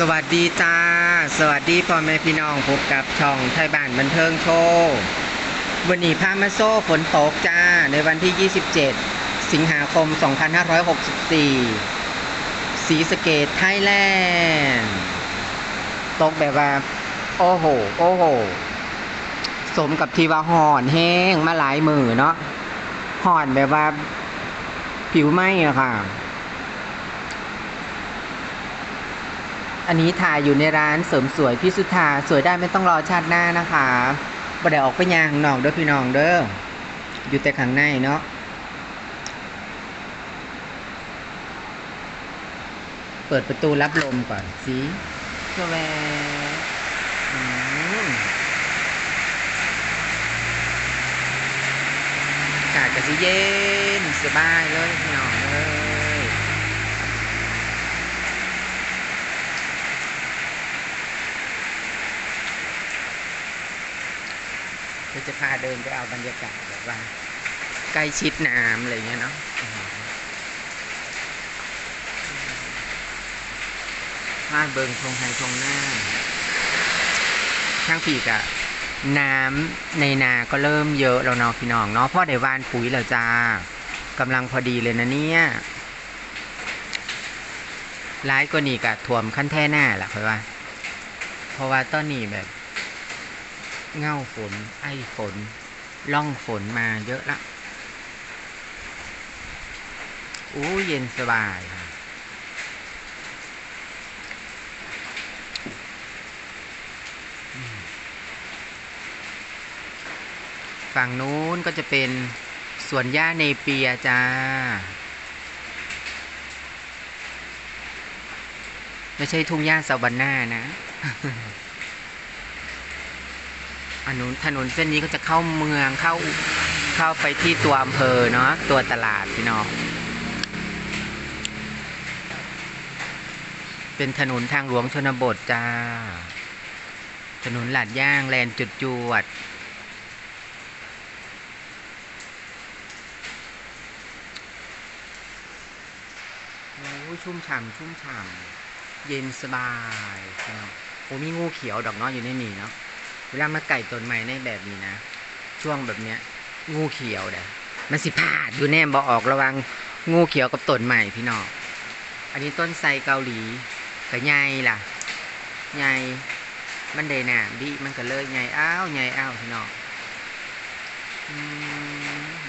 สวัสดีจ้า สวัสดีพ่อแม่พี่น้องพบกับช่องไทยบ้านบันเทิงโชว์วันนี้พามาโซ่ฝนตกจ้า ในวันที่ 27 สิงหาคม 2564 สีสเกตไทยแลนด์ ตกแบบว่า โอ้โห โอ้โห สมกับที่ว่าห่อนแห้งมาหลายมือเนาะห่อนแบบว่า ผิวไหม้อะค่ะ อันนี้ถ่ายอยู่ในร้านเสริมสวยพี่สุธาสวยได้ไม่ต้องรอชาติหน้านะคะบ่ได้ออกไปยางข้างนอกเด้อพี่น้องเด้ออยู่แต่ข้างในเนาะเปิดประตูรับลมก่อนสิสแวอืมอากาศก็สิเย็นสบายเลยพี่น้อง เลยเดี๋ยวจะพาเดินไปเอาบรรยากาศแบบว่าใกล้ชิดน้ำอะไรเงี้ยเนาะมาเบิงทงไฮทงหน้าช่างผีกอะน้ำในนาก็เริ่มเยอะแล้วเนาะพี่น้องเนาะเพราะได้วานปุ๋ยแล้วจ้ากำลังพอดีเลยนะเนี่ยร้ายกว่านี่กะถ่วมขั้นแท่หน้าแหละค่อยว่า เพราะว่าตอนนี้แบบ เง่าฝน ไอฝน ล่องฝนมาเยอะละอู้เย็นสบายฝั่งนู้นก็จะเป็นสวนหญ้าเนเปียจ้า ไม่ใช่ทุ่งหญ้าซาวันนานะ อนนู้นถนนเส้นนี้ก็จะเข้าเมืองเข้าเข้าไปที่ตัวอำเภอเนาะตัวตลาดพี่น้องเป็นถนนทางหลวงชนบทจ้า ถนนหลาดย่างแลนจุดจวด โอ้ยชุ่มฉ่ำชุ่มฉ่ำเย็นสบายพี่น้โอ้มีงูเขียวดอกเนาะอยู่ในนี่เนาะ เวลามาไก่ต้นไม้ในแบบนี้นะ ช่วงแบบเนี้ย งูเขียวเด้มันสิพลาดอยู่แน่บอออกระวังงูเขียวกับต้นใหม่พี่น้อง อันนี้ต้นไทรเกาหลีก็ใหญ่ล่ะใหญ่มันเด้หนาดิมันก็เลยใหญ่อ้าวใหญ่อ้าวพี่น้องอืม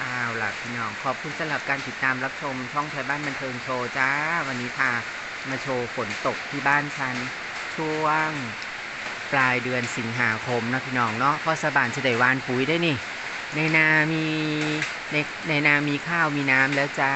อ้าว ล่ะพี่น้อง ขอบคุณสำหรับการติดตามรับชมช่องไทยบ้านบันเทิงโชว์จ้า วันนี้พามาโชว์ฝนตกที่บ้านฉันช่วงปลายเดือนสิงหาคมนะพี่น้องเนาะเพราะสะบานจะได้วานปุ๋ยได้นี่ ในนามีในในนามีข้าวมีน้ำแล้วจ้า